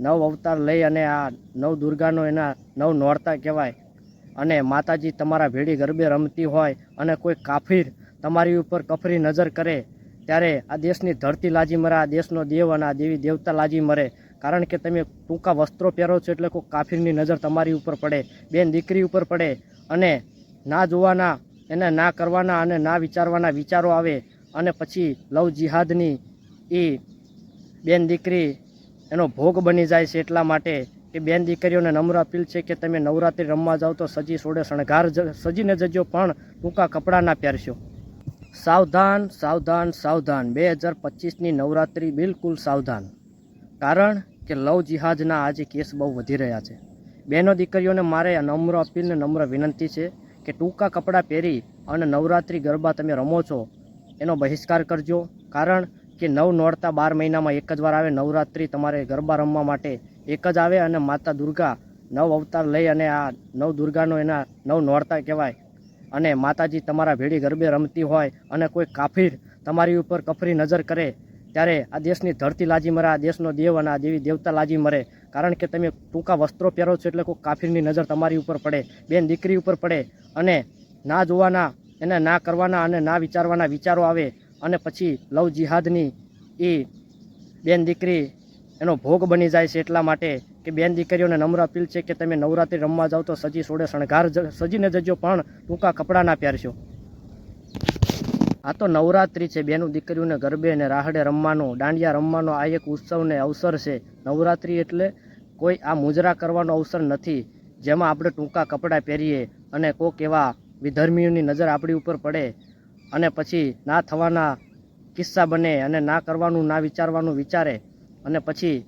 નવ અવતાર લઈ અને આ નવ દુર્ગાનો એના નવ નોરતા કહેવાય. અને માતાજી તમારા ભેડી ગરબે રમતી હોય અને કોઈ કાફીર તમારી ઉપર કફરી નજર કરે, ત્યારે આ દેશની ધરતી લાજી મરે, આ દેશનો દેવ અને આ દેવી દેવતા લાજી મરે. કારણ કે તમે ટૂંકા વસ્ત્રો પહેરો છો એટલે કોઈ કાફીરની નજર તમારી ઉપર પડે, બેન દીકરી ઉપર પડે. અને ના જોવાના, એને ના કરવાના અને ના વિચારવાના વિચારો આવે. અને પછી લવ જિહાદની એ બેન દીકરી એનો ભોગ બની જાય છે એટલા માટે કે બેન દીકરીઓને નમ્ર અપીલ છે કે તમે નવરાત્રિ રમવા જાઓ તો સજી સોડે શણગાર સજીને જજો, પણ ટૂંકા કપડાં ના પહેરશો. સાવધાન સાવધાન સાવધાન. બે હજાર પચીસની નવરાત્રિ બિલકુલ સાવધાન. કારણ કે લવ જિહાજના આજે કેસ બહુ વધી રહ્યા છે. બહેનો દીકરીઓને મારે નમ્ર અપીલ ને નમ્ર વિનંતી છે કે ટૂંકા કપડાં પહેરી અને નવરાત્રિ ગરબા તમે રમો છો, એનો બહિષ્કાર કરજો. કારણ કે નવ નોરતા બાર મહિનામાં એક જ વાર આવે, નવરાત્રિ તમારે ગરબા રમવા માટે એક જ આવે અને માતા દુર્ગા નવ અવતાર લઈ અને આ નવ દુર્ગાનો એના નવ નોરતા કહેવાય. અને માતાજી તમારા ભેડી ગરબે રમતી હોય અને કોઈ કાફીર તમારી ઉપર કફરી નજર કરે, ત્યારે આ દેશની ધરતી લાજી મરે, આ દેશનો દેવ અને આ દેવી દેવતા લાજી મરે. કારણ કે તમે ટૂંકા વસ્ત્રો પહેરો છો એટલે કોઈ કાફીરની નજર તમારી ઉપર પડે, બેન દીકરી ઉપર પડે. અને ના જોવાના, એને ના કરવાના અને ના વિચારવાના વિચારો આવે અને પછી લવ જિહાદની એ બેન દીકરી એનો ભોગ બની જાય છે એટલા માટે કે બેન દીકરીઓને નમ્ર અપીલ છે કે તમે નવરાત્રિ રમવા જાઓ તો સજી સોડે, શણગાર સજીને જજો, પણ ટૂંકા કપડાં ના પહેરશો. આ તો નવરાત્રિ છે. બેનું દીકરીઓને ગરબે અને રાહડે રમવાનો, દાંડિયા રમવાનો આ એક ઉત્સવને અવસર છે. નવરાત્રિ એટલે કોઈ આ મુજરા કરવાનો અવસર નથી, જેમાં આપણે ટૂંકા કપડાં પહેરીએ અને કોક એવા વિધર્મીઓની નજર આપણી ઉપર પડે અને પછી ના થવાના કિસ્સા બને અને ના કરવાનું, ના વિચારવાનું વિચારે અને પછી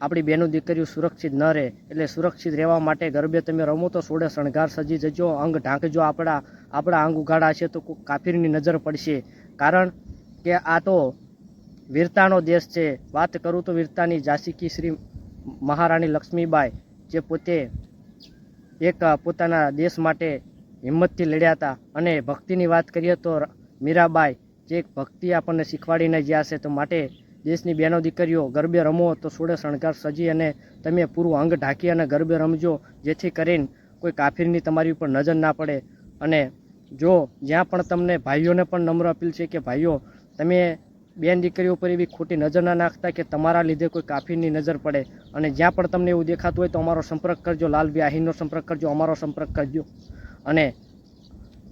આપણી બેનું દીકરીઓ સુરક્ષિત ન રહે એટલે સુરક્ષિત રહેવા માટે ગરબે તમે રમો તો સોડે શણગાર સજી જજો, અંગ ઢાંકજો આપણા આપણા અંગ ઉઘાડા છે તો કોઈ કાફીરની નજર પડશે. કારણ કે આ તો વીરતાનો દેશ છે. વાત કરું તો વીરતાની ઝાંસી શ્રી મહારાણી લક્ષ્મીબાઈ, જે પોતે એક પોતાના દેશ માટે હિંમતથી લડ્યા હતા. અને ભક્તિની વાત કરીએ તો મીરાબાઈ, જે એક ભક્તિ આપણને શીખવાડીને ગયા છે તો માટે દેશની બહેનો દીકરીઓ ગરબે રમો તો સોળે શણગાર સજી અને તમે પૂરું અંગ ઢાંકી અને ગરબે રમજો, જેથી કરીને કોઈ કાફીરની તમારી ઉપર નજર ના પડે. અને જો જ્યાં પણ તમને ભાઈઓને પણ નમ્ર અપીલ છે કે ભાઈઓ, તમે બેન દીકરીઓ પર એવી ખોટી નજર ના નાખતા કે તમારા લીધે કોઈ કાફીરની નજર પડે. અને જ્યાં પણ તમને એવું દેખાતું હોય તો અમારો સંપર્ક કરજો લાલભાઈ આહીરનો સંપર્ક કરજો, અમારો સંપર્ક કરજો. અને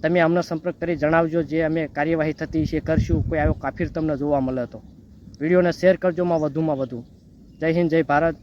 તમે અમને સંપર્ક કરી જણાવજો જે અમે કાર્યવાહી થતી છે, કરશું, કોઈ આવ્યો કાફીર તમને જોવા મળે તો. વિડીયોને શેર કરજો વધુમાં વધુ. જય હિન્દ, જય ભારત.